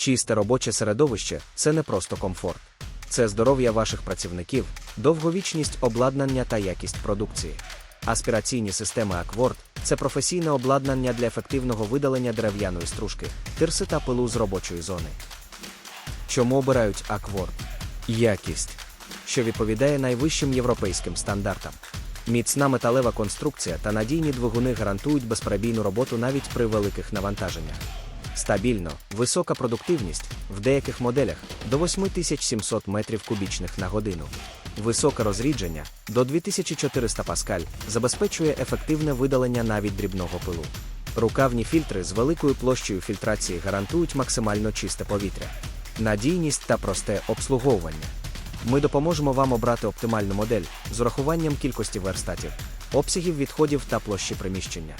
Чисте робоче середовище це не просто комфорт. Це здоров'я ваших працівників, довговічність обладнання та якість продукції. Аспіраційні системи Акворд це професійне обладнання для ефективного видалення дерев'яної стружки, тирси та пилу з робочої зони. Чому обирають Акворд? Якість, що відповідає найвищим європейським стандартам. Міцна металева конструкція та надійні двигуни гарантують безперебійну роботу навіть при великих навантаженнях. Стабільно, висока продуктивність в деяких моделях до 8700 метрів кубічних на годину. Високе розрідження до 2400 паскаль забезпечує ефективне видалення навіть дрібного пилу. Рукавні фільтри з великою площею фільтрації гарантують максимально чисте повітря, надійність та просте обслуговування. Ми допоможемо вам обрати оптимальну модель з урахуванням кількості верстатів, обсягів відходів та площі приміщення.